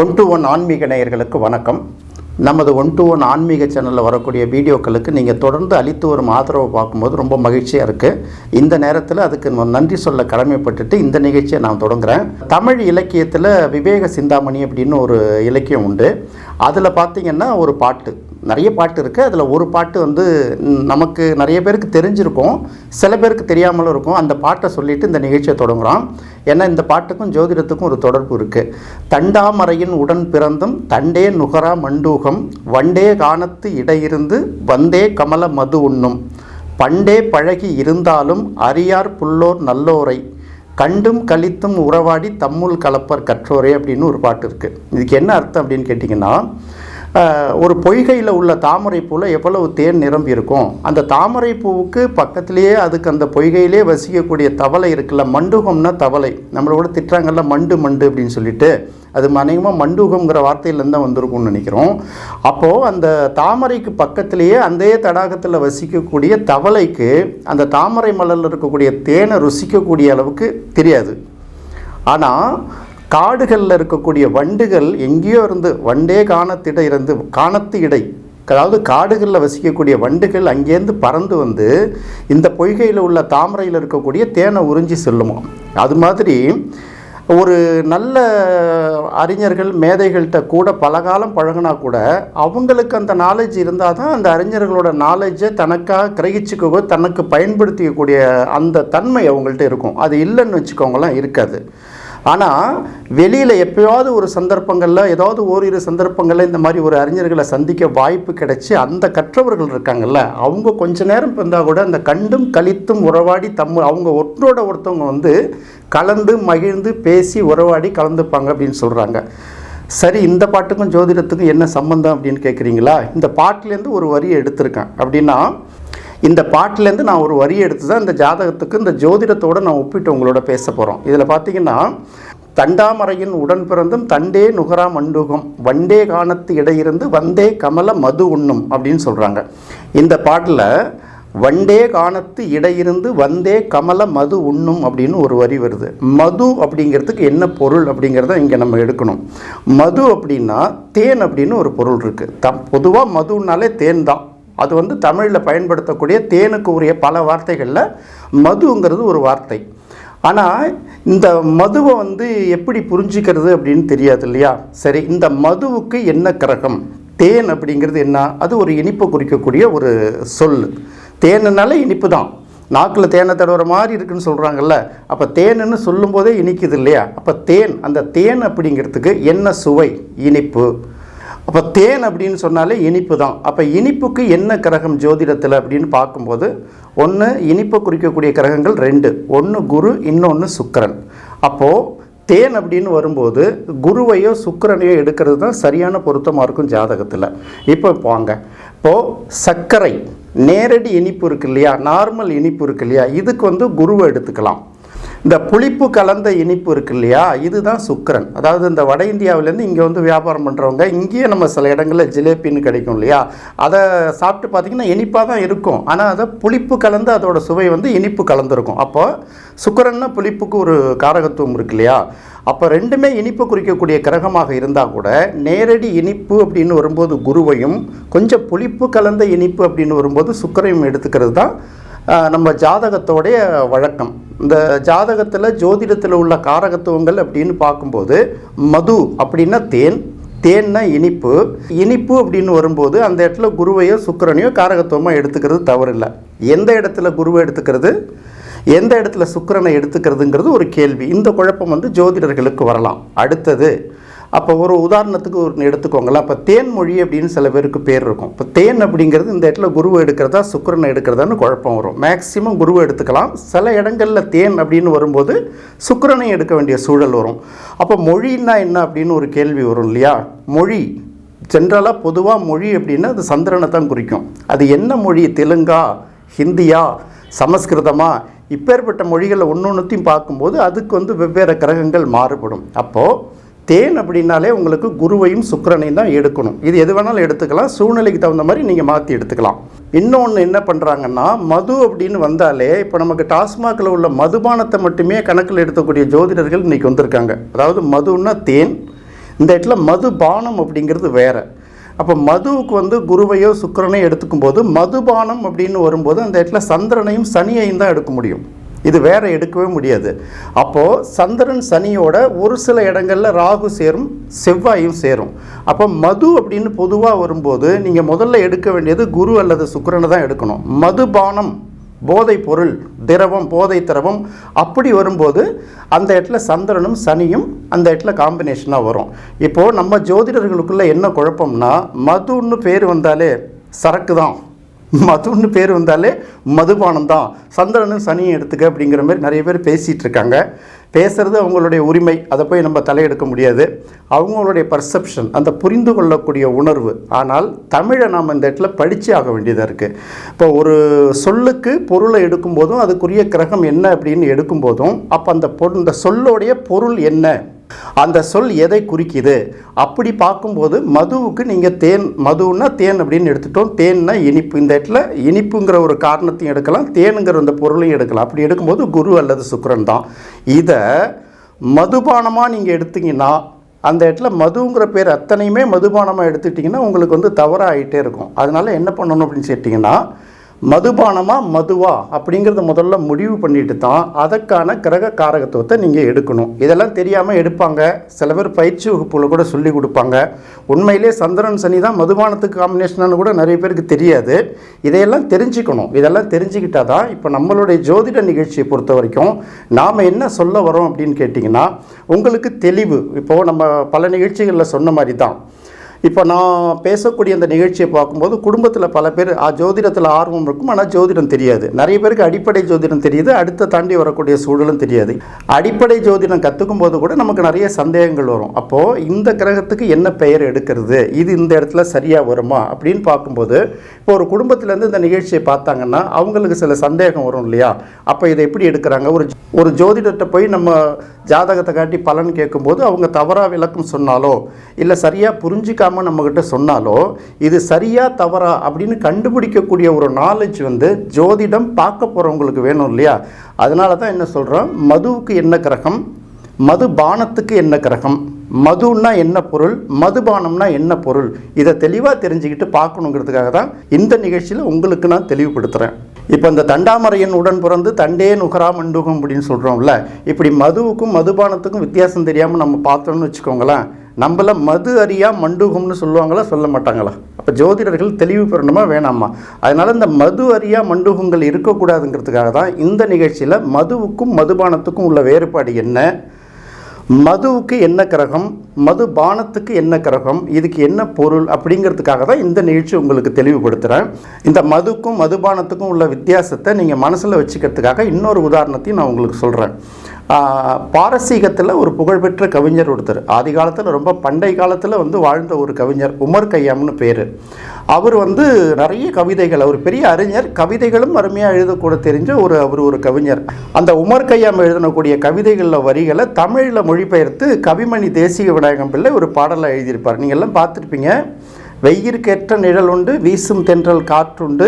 One to one ஆன்மீக நேயர்களுக்கு வணக்கம். நமது ஒன் டு ஒன் ஆன்மீக சேனலில் வரக்கூடிய வீடியோக்களுக்கு நீங்கள் தொடர்ந்து அளித்து வரும் ஆதரவை பார்க்கும்போது ரொம்ப மகிழ்ச்சியாக இருக்குது இந்த நேரத்தில் அதுக்கு நன்றி சொல்ல கடமைப்பட்டுட்டு இந்த நிகழ்ச்சியை நான் தொடங்குறேன். தமிழ் இலக்கியத்தில் விவேக சிந்தாமணி அப்படின்னு ஒரு இலக்கியம் உண்டு. அதில் பார்த்தீங்கன்னா ஒரு பாட்டு. நிறைய பாட்டு இருக்குது அதில் ஒரு பாட்டு வந்து நமக்கு நிறைய பேருக்கு தெரிஞ்சிருக்கும். சில பேருக்கு தெரியாமலும் இருக்கும். அந்த பாட்டை சொல்லிட்டு இந்த நிகழ்ச்சியை தொடங்குகிறோம் ஏன்னா இந்த பாட்டுக்கும் ஜோதிடத்துக்கும் ஒரு தொடர்பு இருக்குது தண்டாமரையின் உடன் பிறந்தும் தண்டே நுகரா மண்டூகம் வண்டே காணத்து இடையிருந்து வந்தே கமல மது உண்ணும். பண்டே பழகி இருந்தாலும் அரியார் புல்லோர் நல்லோரை. கண்டும் கழித்தும் உறவாடி தம்முள் கலப்பர் கற்றோரே அப்படின்னு ஒரு பாட்டு இருக்குது இதுக்கு என்ன அர்த்தம் அப்படின்னு கேட்டிங்கன்னா ஒரு பொய்கையில் உள்ள தாமரை பூவில் எவ்வளவு தேன் நிரம்பி இருக்கும்? அந்த தாமரை பூவுக்கு பக்கத்திலேயே அதுக்கு அந்த பொய்கையிலே வசிக்கக்கூடிய தவளை இருக்குல்ல மண்டுகம்னா தவளை. நம்மளோட திட்டுறாங்கல்ல மண்டு மண்டு அப்படின்னு சொல்லிட்டு. அது அநேகமாக மண்டூகம்ங்கிற வார்த்தையிலேருந்து தான் வந்திருக்கும்னு நினைக்கிறோம். அப்போது அந்த தாமரைக்கு பக்கத்திலேயே அந்த தடாகத்தில் வசிக்கக்கூடிய தவளைக்கு அந்த தாமரை மலரில் இருக்கக்கூடிய தேனை ருசிக்கக்கூடிய அளவுக்கு தெரியாது. ஆனால் காடுகளில் இருக்கக்கூடிய வண்டுகள் எங்கேயோ இருந்து வண்டே காணத்திட இருந்து காணத்து இடை. அதாவது காடுகளில் வசிக்கக்கூடிய வண்டுகள் அங்கேருந்து பறந்து வந்து இந்த பொய்கையில் உள்ள தாமரையில் இருக்கக்கூடிய தேனை உறிஞ்சி செல்லுமா. அது மாதிரி ஒரு நல்ல அறிஞர்கள் மேதைகள்கிட்ட கூட பலகாலம் பழகினா கூட அவங்களுக்கு அந்த நாலேஜ் இருந்தால் தான் அந்த அறிஞர்களோட நாலேஜை தனக்காக கிரகிச்சுக்கவோ தனக்கு பயன்படுத்திக்கக்கூடிய அந்த தன்மை அவங்கள்ட்ட இருக்கும். அது இல்லைன்னு வச்சுக்கோங்களாம் இருக்காது. ஆனால் வெளியில் எப்பயாவது ஒரு சந்தர்ப்பங்களில் ஏதாவது ஓரிரு சந்தர்ப்பங்களில் இந்த மாதிரி ஒரு அறிஞர்களை சந்திக்க வாய்ப்பு கிடைச்சி அந்த கற்றவர்கள் இருக்காங்கல்ல அவங்க கொஞ்ச நேரம் இருந்தால் கூட அந்த கண்டும் கழித்தும் உறவாடி தம் அவங்க ஒற்றோட ஒருத்தவங்க வந்து கலந்து மகிழ்ந்து பேசி உறவாடி கலந்துப்பாங்க அப்படின்னு சொல்கிறாங்க சரி இந்த பாட்டுக்கும் ஜோதிடத்துக்கும் என்ன சம்பந்தம் அப்படின்னு கேட்குறீங்களா இந்த பாட்டிலேருந்து ஒரு வரியை எடுத்திருக்கேன். அப்படின்னா இந்த பாட்டிலேருந்து நான் ஒரு வரி எடுத்து தான் இந்த ஜாதகத்துக்கு இந்த ஜோதிடத்தோடு நான் ஒப்பிட்டு உங்களோட பேச போகிறோம் இதில் பார்த்தீங்கன்னா தண்டாமரையின் உடன் பிறந்தும் தண்டே நுகரா மண்டூகம் வண்டே காணத்து இடையிருந்து வந்தே கமல மது உண்ணும் அப்படின்னு சொல்கிறாங்க இந்த பாட்டில் வண்டே காணத்து இடையிருந்து வந்தே கமல மது உண்ணும் அப்படின்னு ஒரு வரி வருது. மது அப்படிங்கிறதுக்கு என்ன பொருள் அப்படிங்கிறத இங்கே நம்ம எடுக்கணும். மது அப்படின்னா தேன் அப்படின்னு ஒரு பொருள் இருக்குது த பொதுவாக மதுனாலே தேன் தான். அது வந்து தமிழில் பயன்படுத்தக்கூடிய தேனுக்கு உரிய பல வார்த்தைகளில் மதுங்கிறது ஒரு வார்த்தை. ஆனால் இந்த மதுவை வந்து எப்படி புரிஞ்சுக்கிறது அப்படின்னு தெரியாது இல்லையா? சரி இந்த மதுவுக்கு என்ன கிரகம்? தேன் அப்படிங்கிறது என்ன? அது ஒரு இனிப்பை குறிக்கக்கூடிய ஒரு சொல். தேனுனால இனிப்பு தான். நாக்கில் தேனை தடவுற மாதிரி இருக்குன்னு சொல்கிறாங்கல்ல அப்போ தேனுன்னு சொல்லும்போதே இனிக்குது இல்லையா? அப்போ தேன் அந்த தேன் அப்படிங்கிறதுக்கு என்ன சுவை? இனிப்பு. அப்போ தேன் அப்படின்னு சொன்னாலே இனிப்பு தான். அப்போ இனிப்புக்கு என்ன கிரகம் ஜோதிடத்தில் அப்படின்னு பார்க்கும்போது ஒன்று இனிப்பை குறிக்கக்கூடிய கிரகங்கள் ரெண்டு. ஒன்று குரு இன்னொன்று சுக்கரன். அப்போது தேன் அப்படின்னு வரும்போது குருவையோ சுக்கரனையோ எடுக்கிறது தான் சரியான பொருத்தமாக இருக்கும் ஜாதகத்தில். இப்போ போங்க இப்போது சர்க்கரை நேரடி இனிப்பு இருக்கு இல்லையா? நார்மல் இனிப்பு இருக்கு இல்லையா? இதுக்கு வந்து குருவை எடுத்துக்கலாம். இந்த புளிப்பு கலந்த இனிப்பு இருக்கு இல்லையா? இதுதான் சுக்கரன். அதாவது இந்த வட இந்தியாவிலேருந்து இங்கே வந்து வியாபாரம் பண்ணுறவங்க இங்கேயே நம்ம சில இடங்களில் ஜிலேபின்னு கிடைக்கும் இல்லையா? அதை சாப்பிட்டு பார்த்தீங்கன்னா இனிப்பாக தான் இருக்கும். ஆனால் அதை புளிப்பு கலந்து அதோட சுவை வந்து இனிப்பு கலந்துருக்கும். அப்போ சுக்கரன்னா புளிப்புக்கு ஒரு காரகத்துவம் இருக்கு இல்லையா? அப்போ ரெண்டுமே இனிப்பு குறிக்கக்கூடிய கிரகமாக இருந்தால் கூட நேரடி இனிப்பு அப்படின்னு வரும்போது குருவையும் கொஞ்சம் புளிப்பு கலந்த இனிப்பு அப்படின்னு வரும்போது சுக்கரையும் எடுத்துக்கிறது தான் நம்ம ஜாதகத்தோடைய வழக்கம். இந்த ஜாதகத்தில் ஜோதிடத்தில் உள்ள காரகத்துவங்கள் அப்படின்னு பார்க்கும்போது மது அப்படின்னா தேன் தேன்னா இனிப்பு. இனிப்பு அப்படின்னு வரும்போது அந்த இடத்துல குருவையோ சுக்கரனையோ காரகத்துவமாக எடுத்துக்கிறது தவறில்லை. எந்த இடத்துல குருவை எடுத்துக்கிறது? எந்த இடத்துல சுக்கரனை எடுத்துக்கிறதுங்கிறது ஒரு கேள்வி. இந்த குழப்பம் வந்து ஜோதிடர்களுக்கு வரலாம். அடுத்தது அப்போ ஒரு உதாரணத்துக்கு ஒரு எடுத்துக்கோங்களேன். அப்போ தேன் மொழி அப்படின்னு சில பேருக்கு பேர் இருக்கும். இப்போ தேன் அப்படிங்கிறது இந்த இடத்துல குருவை எடுக்கிறதா சுக்கரனை எடுக்கிறதான்னு குழப்பம் வரும். மேக்சிமம் குருவை எடுத்துக்கலாம். சில இடங்களில் தேன் அப்படின்னு வரும்போது சுக்கரனை எடுக்க வேண்டிய சூழல் வரும். அப்போ மொழின்னா என்ன அப்படின்னு ஒரு கேள்வி வரும் இல்லையா? மொழி. ஜென்ரலாக பொதுவாக மொழி அப்படின்னா அது சந்திரனை தான் குறிக்கும். அது என்ன மொழி? தெலுங்கா ஹிந்தியா சமஸ்கிருதமா? இப்பேற்பட்ட மொழிகளை ஒன்று ஒன்றுத்தையும் பார்க்கும்போது அதுக்கு வந்து வெவ்வேறு கிரகங்கள் மாறுபடும். அப்போது தேன் அப்படின்னாலே உங்களுக்கு குருவையும் சுக்கரனையும் தான் எடுக்கணும். இது எது வேணாலும் எடுத்துக்கலாம். சூழ்நிலைக்கு தகுந்த மாதிரி நீங்கள் மாற்றி எடுத்துக்கலாம். இன்னொன்று என்ன பண்ணுறாங்கன்னா மது அப்படின்னு வந்தாலே இப்போ நமக்கு டாஸ்மாகில் உள்ள மதுபானத்தை மட்டுமே கணக்கில் எடுக்கக்கூடிய ஜோதிடர்கள் இன்றைக்கி வந்திருக்காங்க. அதாவது மதுன்னா தேன். இந்த இடத்துல மதுபானம் அப்படிங்கிறது வேறு. அப்போ மதுவுக்கு வந்து குருவையோ சுக்கரனையோ எடுத்துக்கும் போது மதுபானம் அப்படின்னு வரும்போது அந்த இடத்துல சந்திரனையும் சனியையும் தான் எடுக்க முடியும். இது வேற எடுக்கவே முடியாது. அப்போது சந்திரன் சனியோட ஒரு சில இடங்களில் ராகு சேரும் செவ்வாயும் சேரும். அப்போ மது அப்படின்னு பொதுவாக வரும்போது நீங்கள் முதல்ல எடுக்க வேண்டியது குரு அல்லது சுக்கரனை தான் எடுக்கணும். மதுபானம் போதை பொருள் திரவம் போதை திரவம் அப்படி வரும்போது அந்த இடத்துல சந்திரனும் சனியும் அந்த இடத்துல காம்பினேஷனாக வரும். இப்போது நம்ம ஜோதிடர்களுக்குள்ள என்ன குழப்பம்னா மதுன்னு பேர் வந்தாலே சரக்கு தான். மதுன்னு பேர் வந்தாலே மதுபானம் தான் சந்திரனும் சனியும் எடுத்துக்க அப்படிங்கிற மாதிரி நிறைய பேர் பேசிகிட்டு இருக்காங்க பேசுறது அவங்களுடைய உரிமை. அதை போய் நம்ம தலையெடுக்க முடியாது. அவங்களுடைய பர்செப்ஷன் அந்த புரிந்து கொள்ளக்கூடிய உணர்வு. ஆனால் தமிழை நாம் இந்த இடத்துல படித்து ஆக வேண்டியதாக இருக்குது இப்போ ஒரு சொல்லுக்கு பொருளை எடுக்கும்போதும் அதுக்குரிய கிரகம் என்ன அப்படின்னு எடுக்கும்போதும் அப்போ அந்த பொருள் இந்த சொல்லோடைய பொருள் என்ன? அந்த சொல் எதை குறிக்குது? அப்படி பார்க்கும்போது மதுவுக்கு நீங்கள் தேன் மதுன்னா தேன் அப்படின்னு எடுத்துட்டோம். தேன்னா இனிப்பு. இந்த இடத்துல இனிப்புங்கிற ஒரு காரணத்தையும் எடுக்கலாம். தேனுங்கிற அந்த பொருளையும் எடுக்கலாம். அப்படி எடுக்கும்போது குரு அல்லது சுக்கிரன் தான். இதை மதுபானமாக நீங்கள் எடுத்தீங்கன்னா அந்த இடத்துல மதுங்கிற பேர் அத்தனையுமே மதுபானமாக எடுத்துட்டிங்கன்னா உங்களுக்கு வந்து தவறாகிட்டே இருக்கும். அதனால் என்ன பண்ணணும் அப்படின்னு கேட்டிங்கன்னா மதுபானமா மதுவா அப்படிங்கிறத முதல்ல முடிவு பண்ணிட்டு தான் அதற்கான கிரக காரகத்துவத்தை நீங்கள் எடுக்கணும். இதெல்லாம் தெரியாமல் எடுப்பாங்க. சில பேர் பயிற்சி வகுப்புல கூட சொல்லி கொடுப்பாங்க. உண்மையிலே சந்திரன் சனி தான் மதுபானத்துக்கு காம்பினேஷனானு கூட நிறைய பேருக்கு தெரியாது. இதையெல்லாம் தெரிஞ்சுக்கணும். இதெல்லாம் தெரிஞ்சுக்கிட்டா தான் இப்போ நம்மளுடைய ஜோதிட நிகழ்ச்சியை பொறுத்த வரைக்கும் நாம் என்ன சொல்ல வரோம் அப்படின்னு கேட்டிங்கன்னா உங்களுக்கு தெளிவு. இப்போது நம்ம பல நிகழ்ச்சிகளில் சொன்ன மாதிரி தான். இப்போ நான் பேசக்கூடிய அந்த நிகழ்ச்சியை பார்க்கும்போது குடும்பத்தில் பல பேர் ஆ, ஜோதிடத்தில் ஆர்வம் இருக்கும் ஆனால் ஜோதிடம் தெரியாது. நிறைய பேருக்கு அடிப்படை ஜோதிடம் தெரியுது அடுத்த தாண்டி வரக்கூடிய சூழலும் தெரியாது. அடிப்படை ஜோதிடம் கற்றுக்கும் போது கூட நமக்கு நிறைய சந்தேகங்கள் வரும். அப்போது இந்த கிரகத்துக்கு என்ன பெயர் எடுக்கிறது? இது இந்த இடத்துல சரியாக வருமா? அப்படின்னு பார்க்கும்போது இப்போ ஒரு குடும்பத்திலேருந்து இந்த நிகழ்ச்சியை பார்த்தாங்கன்னா அவங்களுக்கு சில சந்தேகம் வரும் இல்லையா? அப்போ இதை எப்படி எடுக்கிறாங்க? ஒரு ஒரு ஜோதிடத்தை போய் நம்ம ஜாதகத்தை காட்டி பலன் கேட்கும்போது அவங்க தவறாக விளக்கம் சொன்னாலோ இல்லை சரியாக புரிஞ்சிக்காம நம்மக்கிட்ட சொன்னாலோ இது சரியா தவறா அப்படின்னு கண்டுபிடிக்கக்கூடிய ஒரு நாலேஜ் வந்து ஜோதிடம் பார்க்க போகிறவங்களுக்கு வேணும் இல்லையா? அதனால தான் என்ன சொல்கிறோம் மதுவுக்கு என்ன கிரகம்? மதுபானத்துக்கு என்ன கிரகம்? மதுன்னா என்ன பொருள்? மதுபானம்னா என்ன பொருள்? இதை தெளிவாக தெரிஞ்சுக்கிட்டு பார்க்கணுங்கிறதுக்காக தான் இந்த நிகழ்ச்சியில் உங்களுக்கு நான் தெளிவுபடுத்துகிறேன் இப்போ இந்த தண்டாமரையன் உடன் பிறந்து தண்டே நுகரா மண்டுகம் அப்படின்னு சொல்கிறோம்ல இப்படி மதுவுக்கும் மதுபானத்துக்கும் வித்தியாசம் தெரியாமல் நம்ம பார்த்தோம்னு வச்சுக்கோங்களேன் நம்மள மது அறியா மண்டுகம்னு சொல்லுவாங்களா சொல்ல மாட்டாங்களா? அப்போ ஜோதிடர்கள் தெளிவு பெறணுமா வேணாமா? அதனால் இந்த மது அறியா மண்டுகங்கள் இருக்கக்கூடாதுங்கிறதுக்காக தான் இந்த நிகழ்ச்சியில் மதுவுக்கும் மதுபானத்துக்கும் உள்ள வேறுபாடு என்ன? மதுவுக்கு என்ன கிரகம்? மதுபானத்துக்கு என்ன கிரகம்? இதுக்கு என்ன பொருள்? அப்படிங்கிறதுக்காக தான் இந்த நிகழ்ச்சி உங்களுக்கு தெளிவுபடுத்துகிறேன் இந்த மதுக்கும் மதுபானத்துக்கும் உள்ள வித்தியாசத்தை நீங்கள் மனசில் வச்சுக்கிறதுக்காக இன்னொரு உதாரணத்தையும் நான் உங்களுக்கு சொல்கிறேன் பாரசீகத்தில் ஒரு புகழ்பெற்ற கவிஞர் ஒருத்தர். ஆதி காலத்தில் ரொம்ப பண்டை காலத்தில் வந்து வாழ்ந்த ஒரு கவிஞர் உமர் கையாம்னு பேர். அவர் வந்து நிறைய கவிதைகள் அவர் பெரிய அறிஞர் கவிதைகளும் அருமையாக எழுதக்கூட தெரிஞ்ச ஒரு அவர் ஒரு கவிஞர். அந்த உமர் கையாம் எழுதக்கூடிய கவிதைகளில் வரிகளை தமிழில் மொழிபெயர்த்து கவிமணி தேசிய விநாயகம் பிள்ளை ஒரு பாடலை எழுதியிருப்பார். நீங்கள் எல்லாம் பார்த்துருப்பீங்க. வெயிற்கேற்ற நிழல் உண்டு வீசும் தென்றல் காற்றுண்டு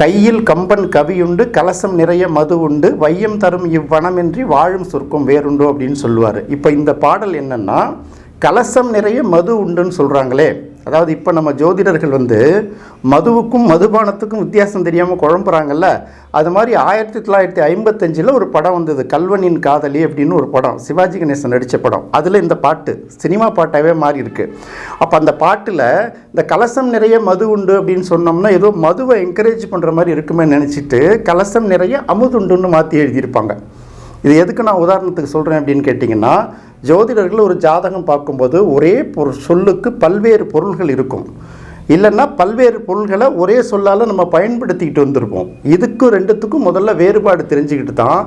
கையில் கம்பன் கவியுண்டு கலசம் நிறைய மது உண்டு வையம் தரும் இவ்வனமின்றி வாழும் சொர்க்கம் வேறுண்டோ அப்படின்னு சொல்லுவார். இப்போ இந்த பாடல் என்னன்னா கலசம் நிறைய மது உண்டுன்னு சொல்கிறாங்களே அதாவது இப்போ நம்ம ஜோதிடர்கள் வந்து மதுவுக்கும் மதுபானத்துக்கும் வித்தியாசம் தெரியாமல் குழம்புறாங்கல்ல? அது மாதிரி ஆயிரத்தி தொள்ளாயிரத்தி ஐம்பத்தஞ்சில் ஒரு படம் வந்தது கல்வனின் காதலி அப்படின்னு ஒரு படம். சிவாஜி கணேசன் நடித்த படம். அதில் இந்த பாட்டு சினிமா பாட்டாகவே மாறி இருக்கு. அப்போ அந்த பாட்டில் இந்த கலசம் நிறைய மது உண்டு அப்படின்னு சொன்னோம்னா ஏதோ மதுவை என்கரேஜ் பண்ணுற மாதிரி இருக்குமே நினச்சிட்டு கலசம் நிறைய அமுதுண்டுன்னு மாற்றி எழுதியிருப்பாங்க. இது எதுக்கு நான் உதாரணத்துக்கு சொல்கிறேன் அப்படின்னு கேட்டிங்கன்னா ஜோதிடர்கள் ஒரு ஜாதகம் பார்க்கும்போது ஒரே பொருள் சொல்லுக்கு பல்வேறு பொருள்கள் இருக்கும். இல்லைன்னா பல்வேறு பொருள்களை ஒரே சொல்லால் நம்ம பயன்படுத்திக்கிட்டு வந்திருப்போம். இதுக்கும் ரெண்டுத்துக்கும் முதல்ல வேறுபாடு தெரிஞ்சுக்கிட்டு தான்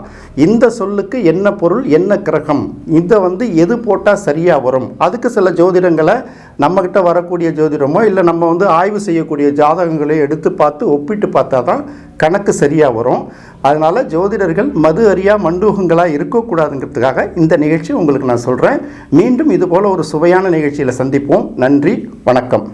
இந்த சொல்லுக்கு என்ன பொருள் என்ன கிரகம் இதை வந்து எது போட்டால் சரியாக வரும்? அதுக்கு சில ஜோதிடங்களை நம்மக்கிட்ட வரக்கூடிய ஜோதிடமோ இல்லை நம்ம வந்து ஆய்வு செய்யக்கூடிய ஜாதகங்களை எடுத்து பார்த்து ஒப்பிட்டு பார்த்தா தான் கணக்கு சரியாக வரும். அதனால் ஜோதிடர்கள் மது அறியா மண்டூகங்களாக இருக்கக்கூடாதுங்கிறதுக்காக இந்த நிகழ்ச்சி உங்களுக்கு நான் சொல்கிறேன் மீண்டும் இதுபோல் ஒரு சுவையான நிகழ்ச்சியில் சந்திப்போம். நன்றி வணக்கம்.